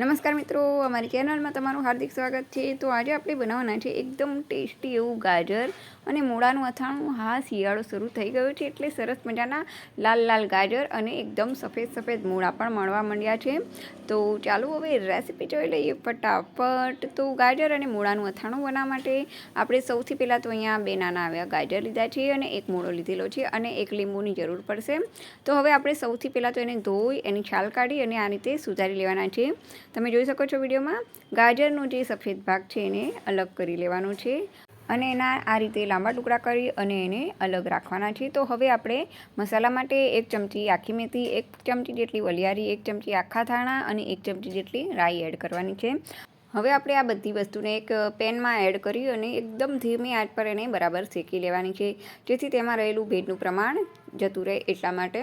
નમસ્કાર મિત્રો, અમારી ચેનલમાં તમારું હાર્દિક સ્વાગત છે. તો આજે આપણે બનાવવાના છે એકદમ ટેસ્ટી એવું ગાજર અને મૂળાનું અથાણું. હા, શિયાળો શરૂ થઈ ગયો છે એટલે સરસ મજાના લાલ લાલ ગાજર અને એકદમ સફેદ સફેદ મૂળા પણ મળવા માંડ્યા છે. તો ચાલો હવે રેસીપી જોઈ લઈએ ફટાફટ. તો ગાજર અને મૂળાનું અથાણું બનાવવા માટે આપણે સૌથી પહેલાં તો અહીંયા બે નાના આવ્યા ગાજર લીધા છે અને એક મૂળો લીધેલો છે અને એક લીંબુની જરૂર પડશે. તો હવે આપણે સૌથી પહેલાં તો એને ધોઈ એની છાલ કાઢી અને આ રીતે સુધારી લેવાના છે. તમે જોઈ શકો છો વિડીયોમાં. ગાજરનો જે સફેદ ભાગ છે એને અલગ કરી લેવાનો છે અને એના આ રીતે લાંબા ટુકડા કરી અને એને અલગ રાખવાના છે. તો હવે આપણે મસાલા માટે એક ચમચી આખી મેથી, એક ચમચી જેટલી વલિયારી, એક ચમચી આખા ધાણા અને એક ચમચી જેટલી રાઈ એડ કરવાની છે. હવે આપણે આ બધી વસ્તુને એક પેનમાં એડ કરી અને એકદમ ધીમી આંચ પર એને બરાબર શેકી લેવાની છે. જેથી તેમાં રહેલું ભેજનું પ્રમાણ જતું રહે એટલા માટે.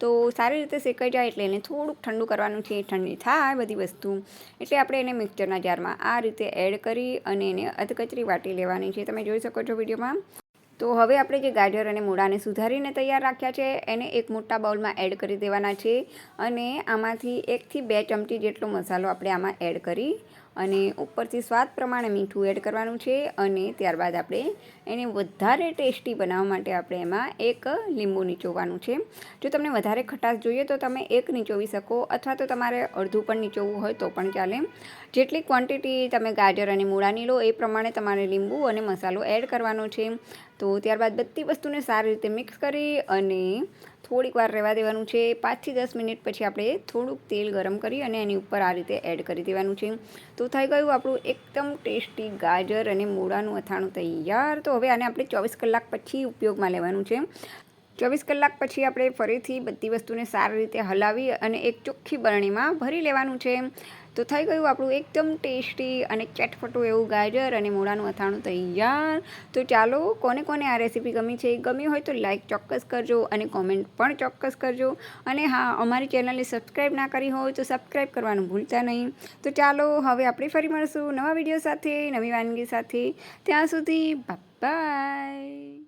તો સારી રીતે શેકાઈ જાય એટલે એને થોડુંક ઠંડુ કરવાનું છે, ઠંડી થાય બધી વસ્તુ. એટલે આપણે એને મિક્સરના જારમાં આ રીતે એડ કરી અને એને અધકચરી વાટી લેવાની છે. તમે જોઈ શકો છો વિડીયોમાં. તો હવે આપણે જે ગાજર અને મૂળાને સુધારીને તૈયાર રાખ્યા છે, એને એક મોટા બાઉલમાં એડ કરી દેવાના છે અને આમાંથી એકથી બે ચમચી જેટલો મસાલો આપણે આમાં એડ કરી અને ઉપરથી સ્વાદ પ્રમાણે મીઠું એડ કરવાનું છે અને ત્યારબાદ આપણે એને વધારે ટેસ્ટી બનાવવા માટે આપણે એમાં એક લીંબુ નીચોવવાનું છે. જો તમને વધારે ખટાશ જોઈએ તો તમે એક નીચોવી શકો અથવા તો તમારે અડધું પણ નીચોવવું હોય તો પણ ચાલે. જેટલી ક્વોન્ટિટી તમે ગાજર અને મૂળાની લો એ પ્રમાણે તમારે લીંબુ અને મસાલો એડ કરવાનો છે. તો ત્યારબાદ બધી વસ્તુને સારી રીતે મિક્સ કરી અને થોડીક વાર રહેવા દેવાનું છે. પાંચથી દસ મિનિટ પછી આપણે થોડુંક તેલ ગરમ કરી અને એની ઉપર આ રીતે એડ કરી દેવાનું છે. તો થઈ ગયું આપણું એકદમ ટેસ્ટી ગાજર અને મૂળાનું અથાણું તૈયાર. તો હવે આને આપણે ચોવીસ કલાક પછી ઉપયોગમાં લેવાનું છે. ચોવીસ કલાક પછી આપણે ફરીથી બધી વસ્તુને સારી રીતે હલાવી અને એક ચોખ્ખી બરણીમાં ભરી લેવાનું છે. તો થઈ ગયું આપણું એકદમ ટેસ્ટી અને ચટપટું એવું ગાજર અને મૂળાનું અથાણું તૈયાર. તો ચાલો, કોને કોને આ રેસીપી ગમી છે, ગમી હોય તો લાઈક ચોક્કસ કરજો અને કોમેન્ટ પણ ચોક્કસ કરજો. અને હા, અમારી ચેનલને સબસ્ક્રાઈબ ના કરી હોય તો સબસ્ક્રાઈબ કરવાનું ભૂલતા નહીં. તો ચાલો, હવે આપણે ફરી મળશું નવા વીડિયો સાથે, નવી વાનગી સાથે. ત્યાં સુધી બાય